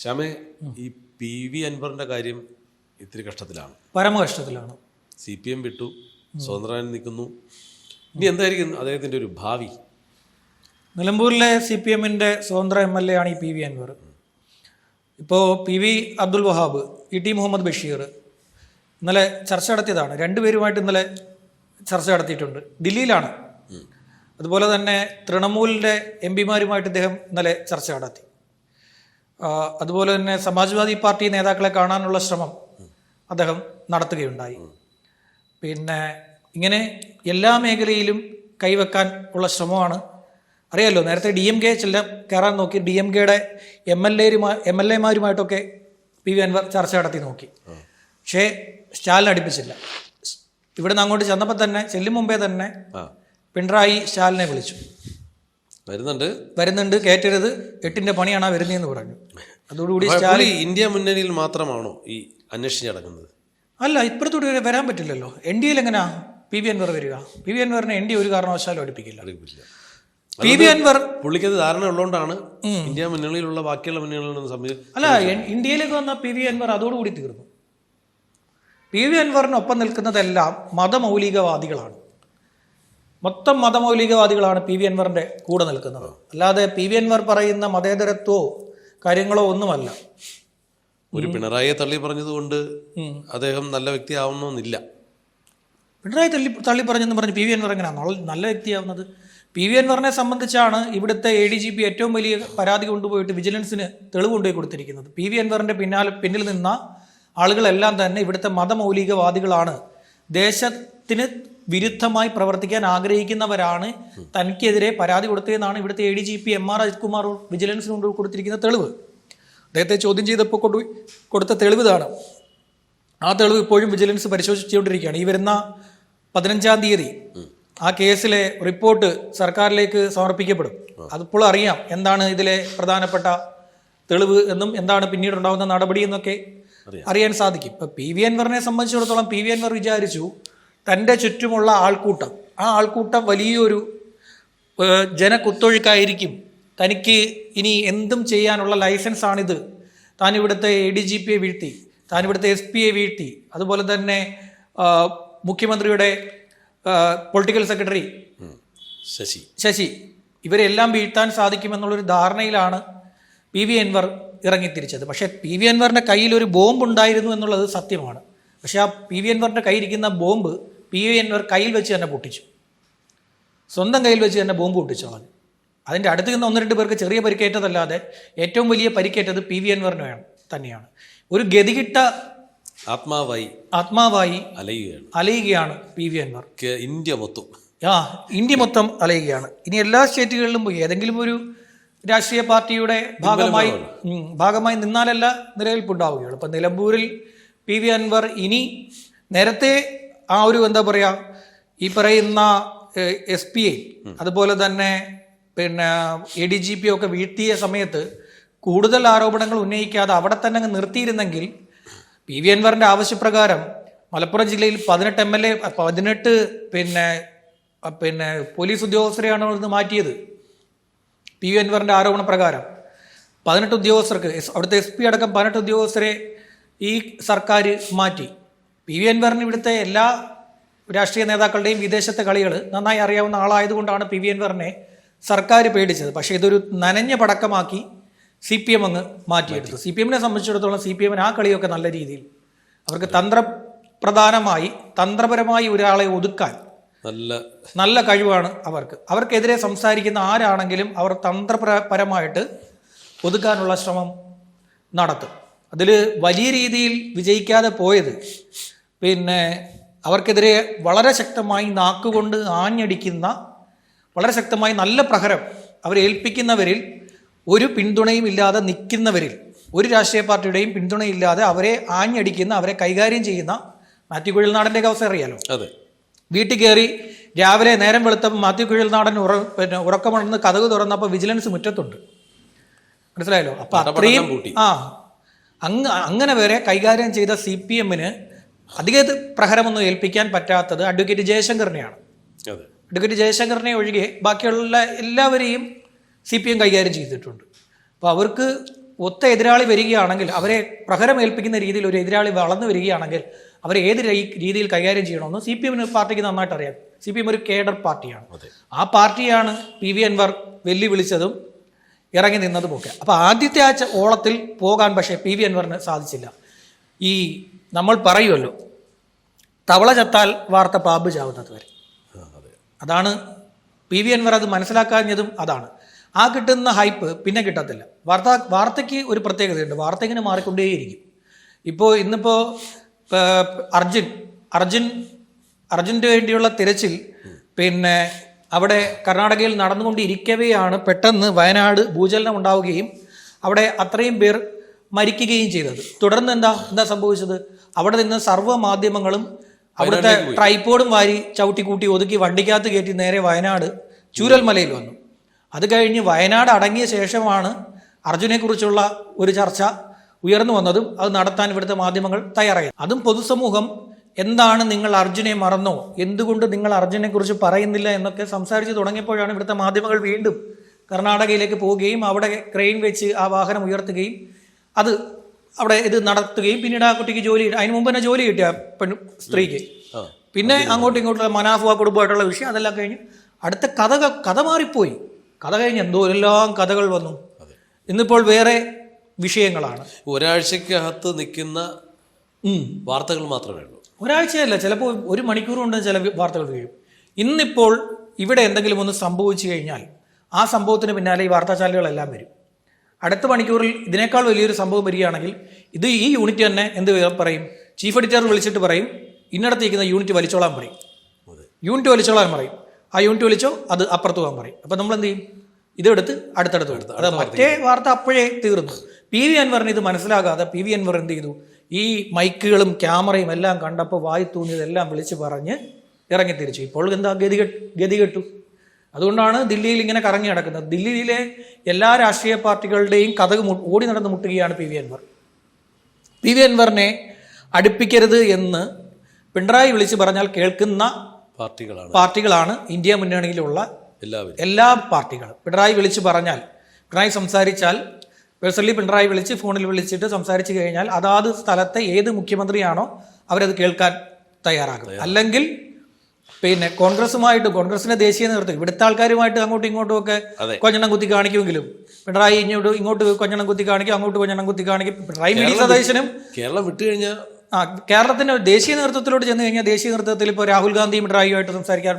ശ്യാമെ ഈ P V അൻവറിന്റെ കാര്യം ഇത്തിരി കഷ്ടത്തിലാണ്. പരമ കഷ്ടത്തിലാണ് സി പി എം വിട്ടു സ്വതന്ത്രമായി നിൽക്കുന്നു. ഇനി എന്തായിരിക്കും അദ്ദേഹത്തിന്റെ ഒരു ഭാവി? നിലമ്പൂരിലെ സി പി എമ്മിന്റെ സ്വതന്ത്ര എം എൽ എ ആണ് ഈ പി വി അൻവർ. ഇപ്പോൾ P V Abdul Wahab E T Muhammad Basheer ഇന്നലെ ചർച്ച നടത്തിയതാണ്. രണ്ടുപേരുമായിട്ട് ഇന്നലെ ചർച്ച നടത്തിയിട്ടുണ്ട്. ഡൽഹിയിലാണ് അതുപോലെ തന്നെ തൃണമൂലിന്റെ എം പിമാരുമായിട്ട് ഇദ്ദേഹം ഇന്നലെ ചർച്ച നടത്തി. അതുപോലെ തന്നെ സമാജ്വാദി പാർട്ടി നേതാക്കളെ കാണാനുള്ള ശ്രമം അദ്ദേഹം നടത്തുകയുണ്ടായി. പിന്നെ ഇങ്ങനെ എല്ലാ മേഖലയിലും കൈവെക്കാൻ ഉള്ള ശ്രമമാണ്. അറിയാമല്ലോ നേരത്തെ ഡി എം കെ ചില കയറാൻ നോക്കി. ഡി എം കെയുടെ എം എൽ എം എൽ എമാരുമായിട്ടൊക്കെ പി വി അൻവർ ചർച്ച നടത്തി നോക്കി. പക്ഷേ സ്റ്റാലിൻ അടുപ്പിച്ചില്ല. ഇവിടെ നിന്ന് അങ്ങോട്ട് ചെന്നപ്പോൾ തന്നെ ചെല്ലും മുമ്പേ തന്നെ പിണറായി സ്റ്റാലിനെ വിളിച്ചു. വരുന്നുണ്ട്. വരുന്നുണ്ട് കയറ്റരുത് എട്ടിന്റെ പണിയാണ് ആ വരുന്നതെന്ന് പറഞ്ഞു. അതോടുകൂടി സ്റ്റാലിൻ ഇന്ത്യ മുന്നണിയിൽ മാത്രമാണോ ഈ അന്വേഷിച്ച് നടക്കുന്നത്? അല്ല ഇപ്പുറത്തോട്ട് വരെ വരാൻ പറ്റില്ലല്ലോ. എൻ ഡി എയിൽ എങ്ങനെയാ പി വി അൻവർ വരിക. പി വി അൻവറിനെ എൻ ഡി ഒരു കാരണവശാലും അടുപ്പിക്കില്ല. അടുപ്പിക്കില്ല. പി വി അൻവർ പുള്ളിക്കത് ധാരണ ഉള്ളതുകൊണ്ടാണ് ഇന്ത്യ മുന്നണിയിലുള്ള ബാക്കിയുള്ള മുന്നണികളൊന്നും സമീപ അല്ല ഇന്ത്യയിലേക്ക് വന്ന പി വി അൻവർ അതോടുകൂടി തീർന്നു. പി വി അൻവറിനൊപ്പം നിൽക്കുന്നതെല്ലാം മതമൗലികവാദികളാണ്. മൊത്തം മതമൗലികവാദികളാണ് പി വി അൻവറിന്റെ കൂടെ നിൽക്കുന്നത്. അല്ലാതെ പി വി അൻവർ പറയുന്ന മതേതരത്വോ കാര്യങ്ങളോ ഒന്നുമല്ല. ഒരു പിണറായിയെ തള്ളി പറഞ്ഞതുകൊണ്ട് അദ്ദേഹം നല്ല വ്യക്തി ആവണമെന്നില്ല പിണറായി തള്ളി തള്ളി പറഞ്ഞെന്ന് പറഞ്ഞ് പി വി അൻവർ എങ്ങനെയാണ് നല്ല വ്യക്തിയാവുന്നത്. പി വി അൻവറിനെ സംബന്ധിച്ചാണ് ഇവിടുത്തെ എ ഡി ജി പി ഏറ്റവും വലിയ പരാതി കൊണ്ടുപോയിട്ട് വിജിലൻസിന് തെളിവ് കൊണ്ടുപോയി കൊടുത്തിരിക്കുന്നത്. പി വി അൻവറിന്റെ പിന്നാലെ പിന്നിൽ നിന്ന ആളുകളെല്ലാം തന്നെ ഇവിടുത്തെ മതമൗലികവാദികളാണ്. ദേശത്തിന് വിരുദ്ധമായി പ്രവർത്തിക്കാൻ ആഗ്രഹിക്കുന്നവരാണ് തനിക്കെതിരെ പരാതി കൊടുത്തതെന്നാണ് ഇവിടുത്തെ A D G P M R Ajith Kumar വിജിലൻസിന് കൊണ്ട് കൊടുത്തിരിക്കുന്ന തെളിവ്. അദ്ദേഹത്തെ ചോദ്യം ചെയ്തപ്പോൾ കൊണ്ട് കൊടുത്ത തെളിവ് ഇതാണ്. ആ തെളിവ് ഇപ്പോഴും വിജിലൻസ് പരിശോധിച്ചുകൊണ്ടിരിക്കുകയാണ്. ഈ വരുന്ന പതിനഞ്ചാം തീയതി ആ കേസിലെ റിപ്പോർട്ട് സർക്കാരിലേക്ക് സമർപ്പിക്കപ്പെടും. അതിപ്പോൾ അറിയാം എന്താണ് ഇതിലെ പ്രധാനപ്പെട്ട തെളിവ് എന്നും എന്താണ് പിന്നീട് ഉണ്ടാകുന്ന നടപടി എന്നൊക്കെ അറിയാൻ സാധിക്കും. ഇപ്പൊ പി വി അൻവറിനെ സംബന്ധിച്ചിടത്തോളം പി വി അൻവർ വിചാരിച്ചു തന്റെ ചുറ്റുമുള്ള ആൾക്കൂട്ടം. ആ ആൾക്കൂട്ടം വലിയൊരു ജനക്കുത്തൊഴുക്കായിരിക്കും. തനിക്ക് ഇനി എന്തും ചെയ്യാനുള്ള ലൈസൻസ് ആണിത് താൻ ഇവിടുത്തെ എ ഡി ജി പിയെ വീഴ്ത്തി താൻ ഇവിടുത്തെ എസ് പിയെ വീഴ്ത്തി അതുപോലെ തന്നെ മുഖ്യമന്ത്രിയുടെ പൊളിറ്റിക്കൽ സെക്രട്ടറി. ശശി. ശശി. ഇവരെല്ലാം വീഴ്ത്താൻ സാധിക്കുമെന്നുള്ളൊരു ധാരണയിലാണ് പി വി അൻവർ ഇറങ്ങിത്തിരിച്ചത്. പക്ഷേ പി വി അൻവറിന്റെ കയ്യിൽ ഒരു ബോംബ് ഉണ്ടായിരുന്നു എന്നുള്ളത് സത്യമാണ്. പക്ഷേ ആ പി വി അൻവറിന്റെ കയ്യിരിക്കുന്ന ബോംബ് പി വി അൻവർ കയ്യിൽ വെച്ച് തന്നെ പൊട്ടിച്ചു. സ്വന്തം കയ്യിൽ വെച്ച് തന്നെ ബോംബ് പൊട്ടിച്ചു കളഞ്ഞു അതിന്റെ അടുത്ത് നിന്ന് ഒന്ന് രണ്ട് പേർക്ക് ചെറിയ പരിക്കേറ്റതല്ലാതെ ഏറ്റവും വലിയ പരിക്കേറ്റത് പി വി അൻവറിന് വേണം തന്നെയാണ്. ഒരു ഗതികിട്ട ആത്മാവായി ആത്മാവായി അലയുകയാണ്. അലയുകയാണ് പി വി അൻവർ. ഇന്ത്യ മൊത്തം. ആ ഇന്ത്യ മൊത്തം അലയുകയാണ്. ഇനി എല്ലാ സ്റ്റേറ്റുകളിലും പോയി ഏതെങ്കിലും ഒരു രാഷ്ട്രീയ പാർട്ടിയുടെ ഭാഗമായി ഭാഗമായി നിന്നാലല്ല നിലനിൽപ്പുണ്ടാവുകയുള്ളൂ. ഇപ്പം നിലമ്പൂരിൽ പി വി അൻവർ ഇനി നേരത്തെ ആ ഒരു എന്താ പറയുക ഈ പറയുന്ന എസ് പി ഐ അതുപോലെ തന്നെ പിന്നെ എ ഡി ജി പി ഒക്കെ വീഴ്ത്തിയ സമയത്ത് കൂടുതൽ ആരോപണങ്ങൾ ഉന്നയിക്കാതെ അവിടെ തന്നെ അങ്ങ് നിർത്തിയിരുന്നെങ്കിൽ പി വി അൻവറിന്റെ ആവശ്യപ്രകാരം മലപ്പുറം ജില്ലയിൽ പതിനെട്ട് എം എൽ എ പതിനെട്ട് പിന്നെ പിന്നെ പോലീസ് ഉദ്യോഗസ്ഥരെയാണ് ഇന്ന് മാറ്റിയത്. പി വി അൻവറിന്റെ ആരോപണ പ്രകാരം പതിനെട്ട് ഉദ്യോഗസ്ഥർക്ക് അവിടുത്തെ എസ് പി അടക്കം പതിനെട്ട് ഉദ്യോഗസ്ഥരെ ഈ സർക്കാർ മാറ്റി. പി വി അൻവറിന് ഇവിടുത്തെ എല്ലാ രാഷ്ട്രീയ നേതാക്കളുടെയും വിദേശത്തെ കളികൾ നന്നായി അറിയാവുന്ന ആളായതുകൊണ്ടാണ് പി വി അൻവറിനെ സർക്കാർ പേടിച്ചത്. പക്ഷേ ഇതൊരു നനഞ്ഞ പടക്കമാക്കി സി പി എം അങ്ങ് മാറ്റിയെടുത്തു. സി പി എമ്മിനെ സംബന്ധിച്ചിടത്തോളം സി പി എമ്മിന് ആ കളിയൊക്കെ നല്ല രീതിയിൽ അവർക്ക് തന്ത്രപ്രധാനമായി തന്ത്രപരമായി ഒരാളെ ഒതുക്കാൻ നല്ല നല്ല കഴിവാണ് അവർക്ക്. അവർക്കെതിരെ സംസാരിക്കുന്ന ആരാണെങ്കിലും അവർ തന്ത്രപരമായിട്ട് ഒതുക്കാനുള്ള ശ്രമം നടത്തും. അതിൽ വലിയ രീതിയിൽ വിജയിക്കാതെ പോയത് പിന്നെ അവർക്കെതിരെ വളരെ ശക്തമായി നാക്കുകൊണ്ട് ആഞ്ഞടിക്കുന്ന വളരെ ശക്തമായി നല്ല പ്രഹരം അവരെ ഏൽപ്പിക്കുന്നവരിൽ ഒരു പിന്തുണയും ഇല്ലാതെ നിൽക്കുന്നവരിൽ ഒരു രാഷ്ട്രീയ പാർട്ടിയുടെയും പിന്തുണയില്ലാതെ അവരെ ആഞ്ഞടിക്കുന്ന അവരെ കൈകാര്യം ചെയ്യുന്ന മാത്യു കുഴൽനാടന്റെ അവസ്ഥ അറിയാലോ? അതെ. വീട്ടിൽ കയറി രാവിലെ നേരം വെളുത്തപ്പോൾ മാത്യു കുഴൽനാടൻ ഉറ പിന്നെ ഉറക്കമുണർന്ന് കഥക് തുറന്നപ്പോൾ വിജിലൻസ് മുറ്റത്തുണ്ട്. മനസ്സിലായല്ലോ? അപ്പം അത്രയും. ആ അങ്ങ് അങ്ങനെ വരെ കൈകാര്യം ചെയ്ത സി പി എമ്മിന് അധിക പ്രഹരമൊന്നും ഏൽപ്പിക്കാൻ പറ്റാത്തത് അഡ്വക്കേറ്റ് ജയശങ്കറിനെയാണ്. അഡ്വക്കേറ്റ് ജയശങ്കറിനെ ഒഴികെ ബാക്കിയുള്ള എല്ലാവരെയും സി പി എം കൈകാര്യം ചെയ്തിട്ടുണ്ട്. അപ്പോൾ അവർക്ക് ഒത്ത എതിരാളി വരികയാണെങ്കിൽ അവരെ പ്രഹരം ഏൽപ്പിക്കുന്ന രീതിയിൽ ഒരു എതിരാളി വളർന്നു വരികയാണെങ്കിൽ അവരെ ഏത് രീതിയിൽ കൈകാര്യം ചെയ്യണമെന്ന് സി പി എമ്മിന് പാർട്ടിക്ക് നന്നായിട്ട് അറിയാം. സി പി എം ഒരു കേഡർ പാർട്ടിയാണ്. ആ പാർട്ടിയാണ് പി വി അൻവർ വെല്ലുവിളിച്ചതും ഇറങ്ങി നിന്നതുമൊക്കെ. അപ്പോൾ ആദ്യത്തെ ആഴ്ച ഓളത്തിൽ പോകാൻ പക്ഷേ പി വി അൻവറിന് സാധിച്ചില്ല. ഈ നമ്മൾ പറയുമല്ലോ തവള ചത്താൽ വാർത്ത പാമ്പ് ചാവുന്നത് വരെ. അതാണ് പി വി അൻവർ അത് മനസ്സിലാക്കാഞ്ഞതും അതാണ്. ആ കിട്ടുന്ന ഹൈപ്പ് പിന്നെ കിട്ടത്തില്ല. വാർത്ത വാർത്തയ്ക്ക് ഒരു പ്രത്യേകതയുണ്ട്. വാർത്ത ഇങ്ങനെ മാറിക്കൊണ്ടേയിരിക്കും. ഇപ്പോൾ ഇന്നിപ്പോൾ അർജുൻ അർജുൻ അർജുന്റെ വേണ്ടിയുള്ള തിരച്ചിൽ പിന്നെ അവിടെ കർണാടകയിൽ നടന്നുകൊണ്ടിരിക്കവെയാണ് പെട്ടെന്ന് വയനാട് ഭൂചലനം ഉണ്ടാവുകയും അവിടെ അത്രയും പേർ മരിക്കുകയും ചെയ്തത്. തുടർന്ന് എന്താ എന്താ സംഭവിച്ചത്? അവിടെ നിന്ന് സർവ മാധ്യമങ്ങളും അവിടുത്തെ ട്രൈപ്പോഡും വാരി ചവിട്ടി കൂട്ടി ഒതുക്കി വണ്ടിക്കകത്ത് കയറ്റി നേരെ വയനാട് ചൂരൽമലയിൽ വന്നു. അത് കഴിഞ്ഞ് വയനാട് അടങ്ങിയ ശേഷമാണ് അർജുനെക്കുറിച്ചുള്ള ഒരു ചർച്ച ഉയർന്നു വന്നതും അത് നടത്താൻ ഇവിടുത്തെ മാധ്യമങ്ങൾ തയ്യാറായി. അതും പൊതുസമൂഹം എന്താണ് നിങ്ങൾ അർജുനെ മറന്നോ? എന്തുകൊണ്ട് നിങ്ങൾ അർജുനെ കുറിച്ച് പറയുന്നില്ല എന്നൊക്കെ സംസാരിച്ച് തുടങ്ങിയപ്പോഴാണ് ഇവിടുത്തെ മാധ്യമങ്ങൾ വീണ്ടും കർണാടകയിലേക്ക് പോവുകയും അവിടെ ക്രെയിൻ വെച്ച് ആ വാഹനം ഉയർത്തുകയും അത് അവിടെ ഇത് നടത്തുകയും പിന്നീട് ആ കുട്ടിക്ക് ജോലി അതിന് മുമ്പ് തന്നെ ജോലി കിട്ടിയ പെൺ സ്ത്രീക്ക്. പിന്നെ അങ്ങോട്ടും ഇങ്ങോട്ടുള്ള മനാഫുവ കുടുംബമായിട്ടുള്ള വിഷയം അതെല്ലാം കഴിഞ്ഞ് അടുത്ത കഥ കഥ മാറിപ്പോയി. കഥ കഴിഞ്ഞ് എന്തോ എല്ലാം കഥകൾ വന്നു. ഇന്നിപ്പോൾ വേറെ വിഷയങ്ങളാണ്. ഒരാഴ്ചക്കകത്ത് നിൽക്കുന്ന വാർത്തകൾ മാത്രമേ ഉള്ളൂ. ഒരാഴ്ചയല്ല ചിലപ്പോൾ ഒരു മണിക്കൂർ കൊണ്ട് ചില വാർത്തകൾ കഴിയും ഇന്നിപ്പോൾ ഇവിടെ എന്തെങ്കിലും ഒന്ന് സംഭവിച്ചു കഴിഞ്ഞാൽ ആ സംഭവത്തിന് പിന്നാലെ ഈ വാർത്താ ചാനലുകളെല്ലാം വരും. അടുത്ത മണിക്കൂറിൽ ഇതിനേക്കാൾ വലിയൊരു സംഭവം വരികയാണെങ്കിൽ ഇത് ഈ യൂണിറ്റ് തന്നെ എന്ത് പറയും? ചീഫ് എഡിറ്റർ വിളിച്ചിട്ട് പറയും. ഇന്നടത്തേക്കുന്ന യൂണിറ്റ് വലിച്ചോളാൻ പറയും. യൂണിറ്റ് വലിച്ചോളാൻ പറയും. ആ യൂണിറ്റ് വലിച്ചോ അത് അപ്പുറത്ത് പോകാൻ പറയും. അപ്പം നമ്മൾ എന്ത് ചെയ്യും? ഇതെടുത്ത് അടുത്തടുത്ത് എടുത്ത് അത് മറ്റേ വാർത്ത അപ്പോഴേ തീർന്നു. പി വി അൻവറിന് ഇത് മനസ്സിലാകാതെ പി വി അൻവർ എന്ത് ചെയ്തു? ഈ മൈക്കുകളും ക്യാമറയും എല്ലാം കണ്ടപ്പോൾ വായി തൂങ്ങിയതെല്ലാം വിളിച്ച് പറഞ്ഞ് ഇറങ്ങി തിരിച്ചു ഇപ്പോൾ എന്താ ഗതി ഗതി കെട്ടു അതുകൊണ്ടാണ് ദില്ലിയിൽ ഇങ്ങനെ കറങ്ങി നടക്കുന്നത്. ദില്ലിയിലെ എല്ലാ രാഷ്ട്രീയ പാർട്ടികളുടെയും കഥക് ഓടി നടന്ന് മുട്ടുകയാണ് P V Anwar. P V അൻവറിനെ അടുപ്പിക്കരുത് എന്ന് പിണറായി വിളിച്ച് പറഞ്ഞാൽ കേൾക്കുന്ന പാർട്ടികളാണ്. പാർട്ടികളാണ് ഇന്ത്യ മുന്നണിയിലുള്ള എല്ലാവരും. എല്ലാ പാർട്ടികളും പിണറായി വിളിച്ച് പറഞ്ഞാൽ പിണറായി സംസാരിച്ചാൽ പേഴ്സണലി പിണറായി വിളിച്ച് ഫോണിൽ വിളിച്ചിട്ട് സംസാരിച്ചു കഴിഞ്ഞാൽ അതാത് സ്ഥലത്തെ ഏത് മുഖ്യമന്ത്രിയാണോ അവരത് കേൾക്കാൻ തയ്യാറാകും. അല്ലെങ്കിൽ പിന്നെ കോൺഗ്രസുമായിട്ട് കോൺഗ്രസിന്റെ ദേശീയ നേതൃത്വം ഇവിടുത്തെ ആൾക്കാരുമായിട്ട് അങ്ങോട്ടും ഇങ്ങോട്ടും ഒക്കെ. കൊഞ്ഞണം കുത്തി കാണിക്കുമെങ്കിലും പിണറായി ഇങ്ങോട്ട് ഇങ്ങോട്ട് കൊഞ്ഞണം കുത്തി കാണിക്കും അങ്ങോട്ട് കൊഞ്ഞണം കുത്തി കാണിക്കും പിണറായി വി ഡി സതീശനും കേരളം വിട്ടു കഴിഞ്ഞാൽ ആ കേരളത്തിന്റെ ദേശീയ നേതൃത്വത്തിലോട്ട് ചെന്ന് കഴിഞ്ഞാൽ ദേശീയ നേതൃത്വത്തിൽ ഇപ്പോൾ രാഹുൽ ഗാന്ധിയും പിണറായിയുമായിട്ട് സംസാരിക്കാൻ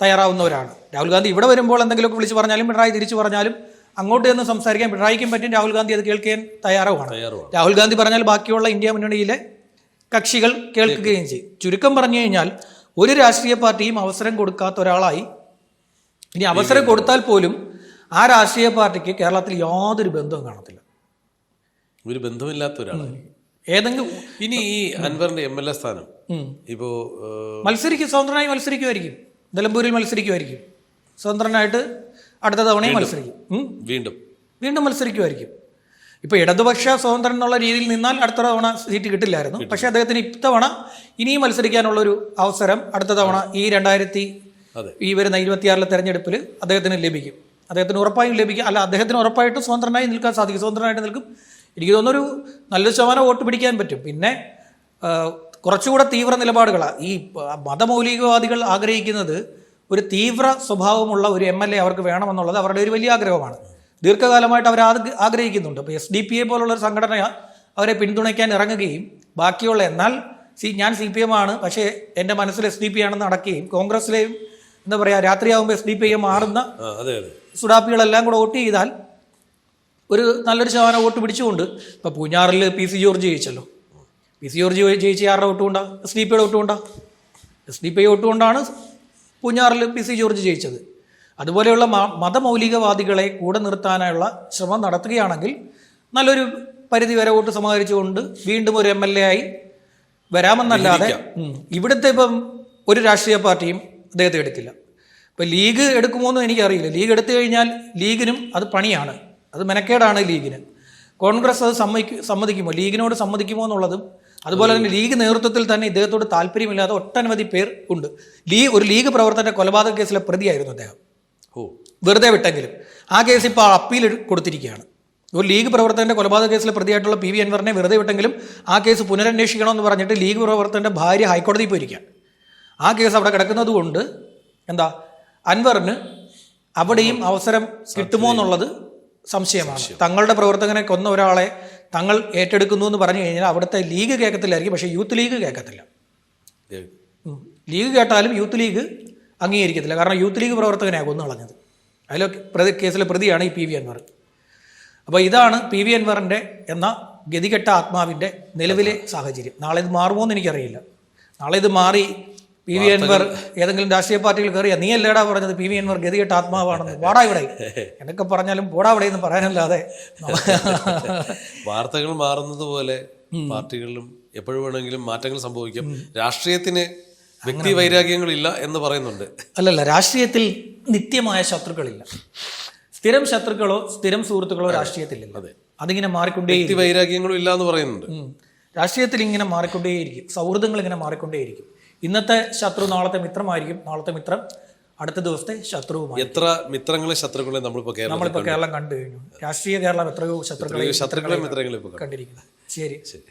തയ്യാറാവുന്നവരാണ്. രാഹുൽ ഗാന്ധി ഇവിടെ വരുമ്പോൾ എന്തെങ്കിലുമൊക്കെ വിളിച്ച് പറഞ്ഞാലും പിണറായി തിരിച്ചു പറഞ്ഞാലും അങ്ങോട്ട് ചെന്ന് സംസാരിക്കാൻ പിണറായിക്കും പറ്റും രാഹുൽ ഗാന്ധി അത് കേൾക്കാൻ തയ്യാറാവുകയാണ് തയ്യാറുമാണ്. രാഹുൽ ഗാന്ധി പറഞ്ഞാൽ ബാക്കിയുള്ള ഇന്ത്യ മുന്നണിയിലെ കക്ഷികൾ കേൾക്കുകയും ചെയ്യും. ചുരുക്കം പറഞ്ഞു കഴിഞ്ഞാൽ ഒരു രാഷ്ട്രീയ പാർട്ടിയും അവസരം കൊടുക്കാത്ത ഒരാളായി. ഇനി അവസരം കൊടുത്താൽ പോലും ആ രാഷ്ട്രീയ പാർട്ടിക്ക് കേരളത്തിൽ യാതൊരു ബന്ധവും കാണത്തില്ല. ഒരു ബന്ധമില്ലാത്ത ഒരാളാണ് ഏതെങ്കിലും ഇനി ഈ അൻവറിന്റെ എം എൽ എ സ്ഥാനം. ഇപ്പോ മത്സരിക്കും സ്വതന്ത്രനായി മത്സരിക്കുമായിരിക്കും. നിലമ്പൂരിൽ മത്സരിക്കുമായിരിക്കും. സ്വതന്ത്രനായിട്ട് അടുത്ത തവണയും മത്സരിക്കും. വീണ്ടും. വീണ്ടും മത്സരിക്കുമായിരിക്കും. ഇപ്പോൾ ഇടതുപക്ഷ സ്വതന്ത്രൻ എന്നുള്ള രീതിയിൽ നിന്നാൽ അടുത്ത തവണ സീറ്റ് കിട്ടില്ലായിരുന്നു. പക്ഷേ അദ്ദേഹത്തിന് ഇത്തവണ ഇനിയും മത്സരിക്കാനുള്ളൊരു അവസരം അടുത്ത തവണ ഈ രണ്ടായിരത്തി ഈ വരുന്ന ഇരുപത്തിയാറിലെ തെരഞ്ഞെടുപ്പിൽ അദ്ദേഹത്തിന് ലഭിക്കും. അദ്ദേഹത്തിന് ഉറപ്പായും ലഭിക്കും. അല്ല അദ്ദേഹത്തിന് ഉറപ്പായിട്ടും സ്വതന്ത്രനായി നിൽക്കാൻ സാധിക്കും. സ്വതന്ത്രനായിട്ട് നിൽക്കും. എനിക്ക് തോന്നുന്നൊരു നല്ലൊരു ശതമാനം വോട്ട് പിടിക്കാൻ പറ്റും. പിന്നെ കുറച്ചുകൂടെ തീവ്ര നിലപാടുകളാണ് ഈ മതമൗലികവാദികൾ ആഗ്രഹിക്കുന്നത് ഒരു തീവ്ര സ്വഭാവമുള്ള ഒരു എം എൽ എ അവർക്ക് വേണമെന്നുള്ളത് അവരുടെ ഒരു വലിയ ആഗ്രഹമാണ്. ദീർഘകാലമായിട്ട് അവർ ആഗ്ര- ആഗ്രഹിക്കുന്നുണ്ട്. അപ്പോൾ എസ് ഡി പി എ പോലുള്ള ഒരു സംഘടന അവരെ പിന്തുണയ്ക്കാൻ ഇറങ്ങുകയും ബാക്കിയുള്ള എന്നാൽ സി ഞാൻ സി പി എം ആണ് പക്ഷേ എന്റെ മനസ്സിൽ എസ് ഡി പി ആണെന്ന് നടക്കുകയും കോൺഗ്രസ്സിലെയും എന്താ പറയുക രാത്രിയാകുമ്പോൾ എസ് ഡി പി എം മാറുന്ന സുഡാപ്പികളെല്ലാം കൂടെ വോട്ട് ചെയ്താൽ ഒരു നല്ലൊരു ശതമാനം വോട്ട് പിടിച്ചുകൊണ്ട് ഇപ്പോൾ പൂഞ്ഞാറിൽ പി സി ജോർജ് ജയിച്ചല്ലോ. പി സി ജോർജ് ജയിച്ച് ആരുടെ വോട്ട് കൊണ്ടാണ് എസ് ഡി പിയുടെ വോട്ട് കൊണ്ടാണ് എസ് ഡി പി വോട്ട് കൊണ്ടാണ് പൂഞ്ഞാറിൽ പി സി ജോർജ് ജയിച്ചത്. അതുപോലെയുള്ള മതമൗലികവാദികളെ കൂടെ നിർത്താനുള്ള ശ്രമം നടത്തുകയാണെങ്കിൽ നല്ലൊരു പരിധി വരെ വോട്ട് സമാഹരിച്ചുകൊണ്ട് വീണ്ടും ഒരു എം എൽ എ ആയി വരാമെന്നല്ലാതെ ഇവിടുത്തെ ഇപ്പം ഒരു രാഷ്ട്രീയ പാർട്ടിയും അദ്ദേഹത്തെ എടുക്കില്ല. ഇപ്പം ലീഗ് എടുക്കുമോ എന്ന് എനിക്കറിയില്ല. ലീഗ് എടുത്തു കഴിഞ്ഞാൽ ലീഗിനും അത് പണിയാണ്. അത് മെനക്കേടാണ് ലീഗിന്. കോൺഗ്രസ് അത് സമ്മതിക്കും സമ്മതിക്കുമോ? ലീഗിനോട് സമ്മതിക്കുമോ എന്നുള്ളതും അതുപോലെ തന്നെ ലീഗ് നേതൃത്വത്തിൽ തന്നെ ഇദ്ദേഹത്തോട് താല്പര്യമില്ലാതെ ഒട്ടനവധി പേർ ഉണ്ട്. ലീഗ് ഒരു ലീഗ് പ്രവർത്തന കൊലപാതക കേസിലെ പ്രതിയായിരുന്നു അദ്ദേഹം. ഓ. വെറുതെ വിട്ടെങ്കിലും. ആ കേസ് ഇപ്പോൾ അപ്പീൽ കൊടുത്തിരിക്കുകയാണ്. ഒരു ലീഗ് പ്രവർത്തകന്റെ കൊലപാതക കേസിലെ പ്രതിയായിട്ടുള്ള പി വി അൻവറിനെ വെറുതെ വിട്ടെങ്കിലും ആ കേസ് പുനരന്വേഷിക്കണമെന്ന് പറഞ്ഞിട്ട് ലീഗ് പ്രവർത്തകന്റെ ഭാര്യ ഹൈക്കോടതിയിൽ പോയിരിക്കുകയാണ്. ആ കേസ് അവിടെ കിടക്കുന്നത് കൊണ്ട് എന്താ അൻവറിന് അവിടെയും അവസരം കിട്ടുമോ എന്നുള്ളത് സംശയമാണ്. തങ്ങളുടെ പ്രവർത്തകനെ കൊന്ന ഒരാളെ തങ്ങൾ ഏറ്റെടുക്കുന്നു എന്ന് പറഞ്ഞു കഴിഞ്ഞാൽ അവിടുത്തെ ലീഗ് കേൾക്കത്തില്ലായിരിക്കും. പക്ഷേ യൂത്ത് ലീഗ് കേൾക്കത്തില്ല. ലീഗ് കേട്ടാലും യൂത്ത് ലീഗ് അംഗീകരിക്കത്തില്ല. കാരണം യൂത്ത് ലീഗ് പ്രവർത്തകനെ കൊന്നു കളഞ്ഞത്. അതിലെ പ്രതി കേസിലെ പ്രതിയാണ് ഈ പി വി അൻവർ. അപ്പോൾ ഇതാണ് പി വി അൻവറിന്റെ എന്ന ഗതികെട്ട ആത്മാവിന്റെ നിലവിലെ സാഹചര്യം. നാളെ ഇത് മാറുമോ എന്ന് എനിക്കറിയില്ല. നാളെ ഇത് മാറി പി വി അൻവർ ഏതെങ്കിലും രാഷ്ട്രീയ പാർട്ടികൾ കയറിയ നീ അല്ലേടാ പറഞ്ഞത്? പി വി അൻവർ ഗതികെട്ട ആത്മാവാണെന്ന്. പോടാ ഇവിടെ. എന്നൊക്കെ പറഞ്ഞാലും പോടാ ഇവിടെ എന്ന് പറയാനല്ലാതെ. വാർത്തകൾ മാറുന്നത് പോലെ പാർട്ടികളിലും എപ്പോഴും വേണമെങ്കിലും മാറ്റങ്ങൾ സംഭവിക്കും. രാഷ്ട്രീയത്തിന് വ്യക്തി വൈരാഗ്യങ്ങളില്ല എന്ന് പറയുന്നുണ്ട്. അല്ലല്ല രാഷ്ട്രീയത്തിൽ നിത്യമായ ശത്രുക്കളില്ല. സ്ഥിരം ശത്രുക്കളോ സ്ഥിരം സുഹൃത്തുക്കളോ രാഷ്ട്രീയത്തിലില്ല. അതെ. അതിങ്ങനെ മാറിക്കൊണ്ടേ വ്യക്തി വൈരാഗ്യങ്ങളും ഇല്ല എന്ന് പറയുന്നുണ്ട് രാഷ്ട്രീയത്തിൽ ഇങ്ങനെ മാറിക്കൊണ്ടേയിരിക്കും സൗഹൃദങ്ങൾ ഇങ്ങനെ മാറിക്കൊണ്ടേയിരിക്കും ഇന്നത്തെ ശത്രു നാളത്തെ മിത്രമായിരിക്കും. നാളത്തെ മിത്രം അടുത്ത ദിവസത്തെ ശത്രുവുമായി എത്ര മിത്രങ്ങളെ ശത്രുക്കളെ നമ്മളിപ്പോ കേരളം നമ്മളിപ്പോ കേരളം കണ്ടു കഴിഞ്ഞു. രാഷ്ട്രീയ കേരളം എത്രയോ ശത്രുക്കളെ ശത്രുക്കളെ മിത്രങ്ങളെ കണ്ടിരിക്കുന്നത് കണ്ടിരിക്കുന്നു. ശരി. ശരി.